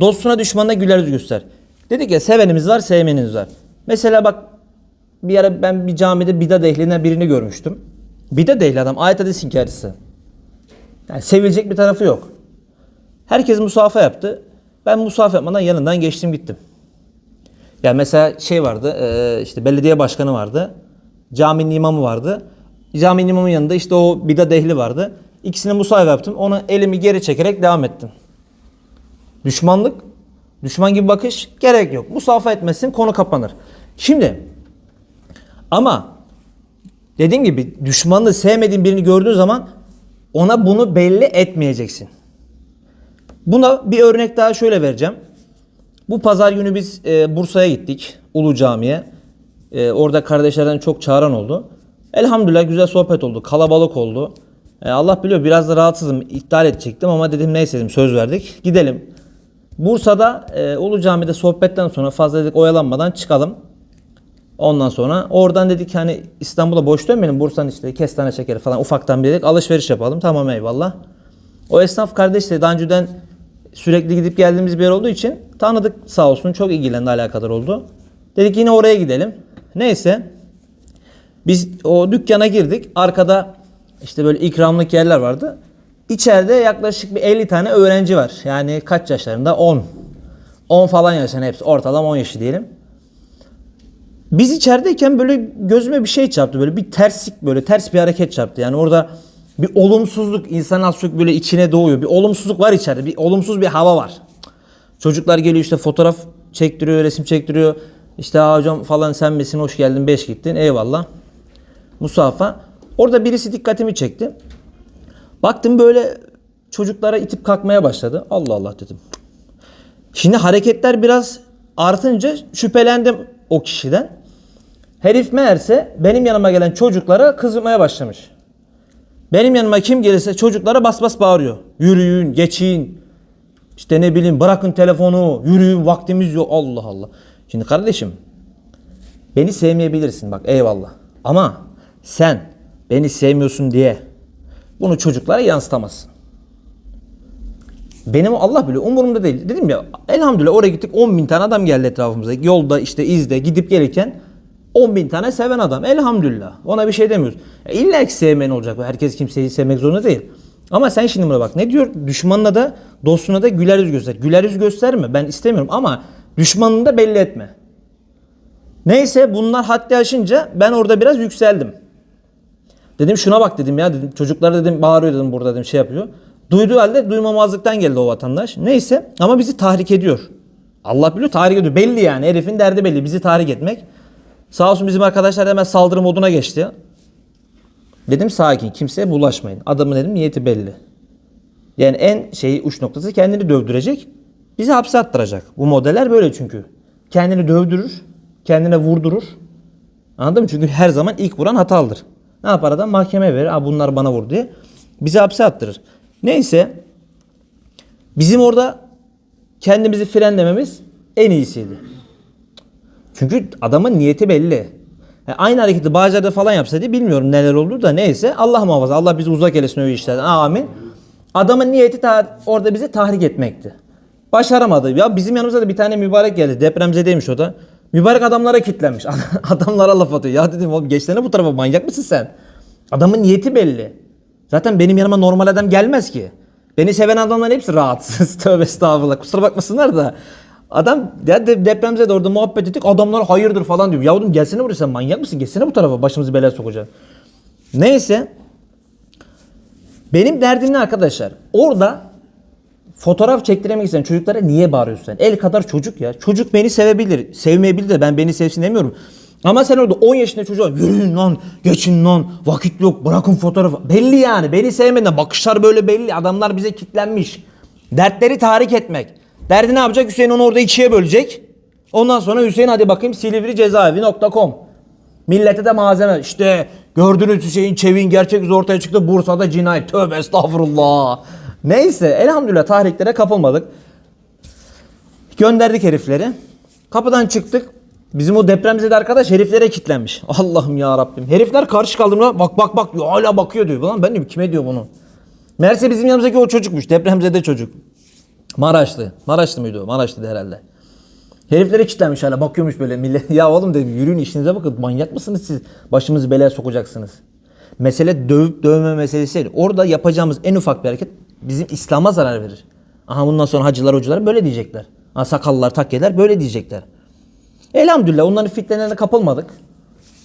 Dostuna düşmanına güler yüz göster. Dedik ya sevenimiz var sevmenimiz var. Mesela bak bir ara ben bir camide bidat ehlinden birini görmüştüm. Bidat ehli adam ayet hadis inkarcısı. Yani sevilecek bir tarafı yok. Herkes musafa yaptı. Ben musafa yapmadan yanından geçtim gittim. Ya mesela şey vardı, e, işte belediye başkanı vardı. Caminin imamı vardı. Caminin imamın yanında işte o bidat ehli vardı. İkisine musafa yaptım. Ona elimi geri çekerek devam ettim. Düşmanlık, düşman gibi bakış gerek yok. Musafa etmesin konu kapanır. Şimdi ama dediğim gibi düşmanını sevmediğin birini gördüğün zaman ona bunu belli etmeyeceksin. Buna bir örnek daha şöyle vereceğim. Bu pazar günü biz e, Bursa'ya gittik. Ulu Cami'ye. E, orada kardeşlerden çok çağıran oldu. Elhamdülillah güzel sohbet oldu. Kalabalık oldu. E, Allah biliyor biraz da rahatsızım. İptal edecektim ama dedim neyse dedim söz verdik. Gidelim. Bursa'da e, Ulu Cami'de sohbetten sonra fazla dedik oyalanmadan çıkalım. Ondan sonra oradan dedik hani İstanbul'a boş dönmeyelim. Bursa'nın işte kestane şekeri falan ufaktan bir dedik alışveriş yapalım. Tamam eyvallah. O esnaf kardeş de daha önceden sürekli gidip geldiğimiz bir yer olduğu için tanıdık sağ olsun çok ilgilendi alakadar oldu. Dedik yine oraya gidelim. Neyse biz o dükkana girdik. Arkada işte böyle ikramlık yerler vardı. İçeride yaklaşık bir 50 tane öğrenci var. Yani kaç yaşlarında? 10. 10 falan yaşlarında hepsi. Ortalama 10 yaşı diyelim. Biz içerideyken böyle gözüme bir şey çarptı. Böyle bir terslik böyle ters bir hareket çarptı. Yani orada bir olumsuzluk insan az çok böyle içine doğuyor. Bir olumsuzluk var içeride. Bir olumsuz bir hava var. Çocuklar geliyor işte fotoğraf çektiriyor, resim çektiriyor. İşte "Aa hocam falan sen misin hoş geldin beş gittin eyvallah. Musafa. Orada birisi dikkatimi çekti. Baktım böyle çocuklara itip kalkmaya başladı. Allah Allah dedim. Şimdi hareketler biraz artınca şüphelendim o kişiden. Herif meğerse benim yanıma gelen çocuklara kızmaya başlamış. Benim yanıma kim gelirse çocuklara bas bas bağırıyor. Yürüyün, geçin. İşte ne bileyim bırakın telefonu, yürüyün vaktimiz yok. Allah Allah. Şimdi kardeşim beni sevmeyebilirsin bak eyvallah. Ama sen beni sevmiyorsun diye bunu çocuklara yansıtamazsın. Benim Allah biliyor umurumda değil. Dedim ya elhamdülillah oraya gittik 10 bin tane adam geldi etrafımıza. Yolda işte izde gidip gelirken 10 bin tane seven adam elhamdülillah. Ona bir şey demiyoruz. E, İlla ki sevmeyen olacak. Herkes kimseyi sevmek zorunda değil. Ama sen şimdi buna bak ne diyor? Düşmanına da dostuna da güler yüz göster. Güler yüz gösterme ben istemiyorum ama düşmanını da belli etme. Neyse bunlar haddi aşınca ben orada biraz yükseldim. Dedim şuna bak dedim ya dedim. Çocuklar dedim bağırıyor dedim burada dedim şey yapıyor. Duyduğu halde duymamazlıktan geldi o vatandaş. Neyse ama bizi tahrik ediyor. Allah biliyor tahrik ediyor. Belli yani herifin derdi belli. Bizi tahrik etmek. Sağ olsun bizim arkadaşlar hemen saldırı moduna geçti. Dedim sakin kimseye bulaşmayın. Adamın dedim niyeti belli. Yani en şeyi uç noktası kendini dövdürecek. Bizi hapse attıracak. Bu modeller böyle çünkü. Kendini dövdürür. Kendine vurdurur. Anladın mı? Çünkü her zaman ilk vuran hatalıdır. Ne yapar adam? Mahkeme verir. Aa, bunlar bana vurdu diye. Bizi hapse attırır. Neyse. Bizim orada kendimizi frenlememiz en iyisiydi. Çünkü adamın niyeti belli. Yani aynı hareketi Bağcılar'da falan yapsaydı bilmiyorum neler olur da neyse Allah muhafaza. Allah bizi uzak eylesin öyle işlerden. Amin. Adamın niyeti orada bizi tahrik etmekti. Başaramadı. Ya bizim yanımıza da bir tane mübarek geldi. Depremzedeymiş o da. Mübarek adamlara kitlenmiş. Adamlara laf atıyor. Ya dedim oğlum geçsene bu tarafa manyak mısın sen? Adamın niyeti belli. Zaten benim yanıma normal adam gelmez ki. Beni seven adamların hepsi rahatsız. Tövbe estağfurullah. Kusura bakmasınlar da. Adam ya de, depremize de muhabbet ettik. Adamlar hayırdır falan diyor. Yavrum gelsene buraya sen manyak mısın? Geçsene bu tarafa başımızı belaya sokacaksın. Neyse. Benim derdim ne arkadaşlar? Orada fotoğraf çektiremek isteyen çocuklara niye bağırıyorsun sen? El kadar çocuk ya. Çocuk beni sevebilir. Sevmeyebilir de ben beni sevsin demiyorum. Ama sen orada 10 yaşında çocuğa yürüyün lan, geçin lan, vakit yok, bırakın fotoğrafı. Belli yani. Beni sevmeden bakışlar böyle belli. Adamlar bize kitlenmiş. Dertleri tahrik etmek. Derdi ne yapacak? Hüseyin onu orada ikiye bölecek. Ondan sonra Hüseyin hadi bakayım Silivri cezaevi.com. Millete de malzeme. İşte gördünüz Hüseyin Çevik'in gerçek yüzü ortaya çıktı. Bursa'da cinayet. Tövbe estağfurullah. Neyse elhamdülillah tahriklere kapılmadık. Gönderdik herifleri. Kapıdan çıktık. Bizim o depremzede arkadaş heriflere kitlenmiş. Allah'ım ya Rabbim. Herifler karşı kaldığımda bak bak bak diyor. Hala bakıyor diyor. Lan ben diyorum kime diyor bunu? Meğerse bizim yanımızdaki o çocukmuş. Depremzede çocuk. Maraşlı. Maraşlı mıydı o? Maraşlı'dı herhalde. Heriflere kilitlenmiş hala bakıyormuş böyle millet. Ya oğlum dedim yürüyün işinize bakın manyak mısınız siz? Başımızı belaya sokacaksınız. Mesele dövüp dövme meselesi değil. Orada yapacağımız en ufak bir hareket bizim İslam'a zarar verir. Aha bundan sonra hacılar hocalar böyle diyecekler. Ha, sakallılar takkeler böyle diyecekler. Elhamdülillah onların fitnelerine kapılmadık.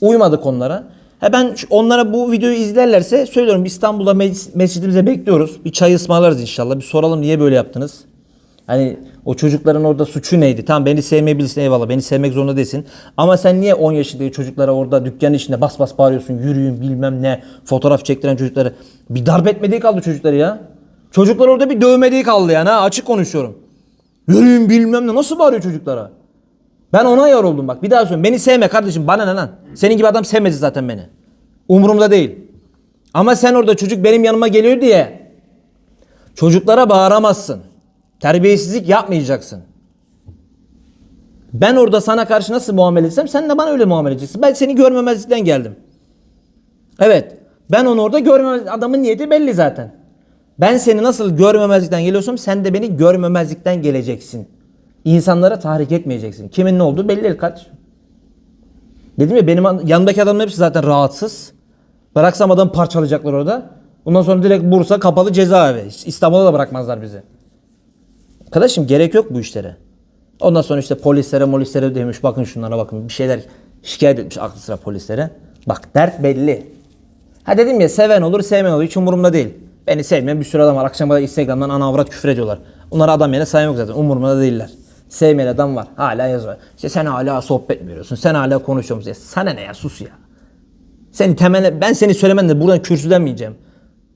Uymadık onlara. Ha ben onlara bu videoyu izlerlerse söylüyorum İstanbul'da meclis- mescidimize bekliyoruz. Bir çay ısmarlarız inşallah. Bir soralım niye böyle yaptınız? Hani o çocukların orada suçu neydi? Tamam beni sevmeyebilirsin eyvallah. Beni sevmek zorunda değilsin. Ama sen niye 10 yaşındaki çocuklara orada dükkanın içinde bas bas bağırıyorsun? Yürüyün bilmem ne. Fotoğraf çektiren çocukları. Bir darp etmediği kaldı çocukları ya. Çocuklar orada bir dövmediği kaldı yani ha açık konuşuyorum. Yürüyün bilmem ne. Nasıl bağırıyor çocuklara? Ben ona yar oldum bak. Bir daha söylüyorum. Beni sevme kardeşim. Bana ne lan? Senin gibi adam sevmedi zaten beni. Umurumda değil. Ama sen orada çocuk benim yanıma geliyor diye çocuklara bağıramazsın. Terbiyesizlik yapmayacaksın. Ben orada sana karşı nasıl muamele etsem sen de bana öyle muamele edeceksin. Ben seni görmemezlikten geldim. Evet. Ben onu orada görmemez. Adamın niyeti belli zaten. Ben seni nasıl görmemezlikten geliyorsam sen de beni görmemezlikten geleceksin. İnsanlara tahrik etmeyeceksin. Kimin ne olduğu belli değil kardeşim. Dedim ya benim an- yanımdaki adamın hepsi zaten rahatsız. Bıraksam adamı parçalayacaklar orada. Ondan sonra direkt Bursa kapalı cezaevi. İstanbul'a da bırakmazlar bizi. Arkadaşım gerek yok bu işlere. Ondan sonra işte polislere polislere demiş bakın şunlara bakın bir şeyler şikayet etmiş aklı sıra polislere. Bak dert belli. Ha dedim ya seven olur sevmeyen olur hiç umurumda değil. Beni sevmeyen bir sürü adam var. Akşama da Instagram'dan ana avrat küfür ediyorlar. Onlara adam yerine sayan yok zaten. Umurumda değiller. Sevmeyen adam var. Hala yazıyor. İşte sen hala sohbet mi veriyorsun? Sen hala konuşuyor musun? Ya Sana ne ya sus ya. Seni temel ben seni söylemen de buradan yiyeceğim?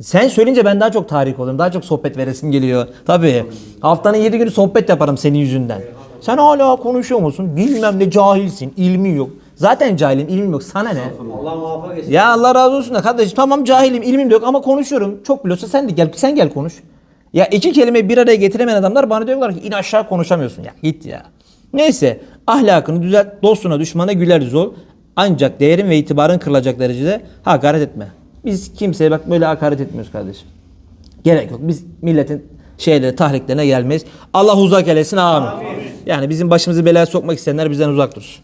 Sen söyleyince ben daha çok tahrik oluyorum. Daha çok sohbet veresim geliyor. Tabii. Haftanın 7 günü sohbet yaparım senin yüzünden. Sen hala konuşuyor musun? Bilmem ne cahilsin. ilmin yok. Zaten cahilim, ilmim yok. Sana ne? Allah muvaffak etsin. Ya Allah razı olsun da kardeşim tamam cahilim, ilmim de yok ama konuşuyorum. Çok biliyorsun sen de gel sen gel konuş. Ya iki kelime bir araya getiremeyen adamlar bana diyorlar ki in aşağı konuşamıyorsun. Ya git ya. Neyse ahlakını düzelt, dostuna düşmana güler yüz ol. Ancak değerin ve itibarın kırılacak derecede hakaret etme. Biz kimseye bak böyle hakaret etmiyoruz kardeşim. Gerek yok. Biz milletin şeyleri, tahriklerine gelmeyiz. Allah uzak eylesin amin. Yani bizim başımızı belaya sokmak isteyenler bizden uzak dursun.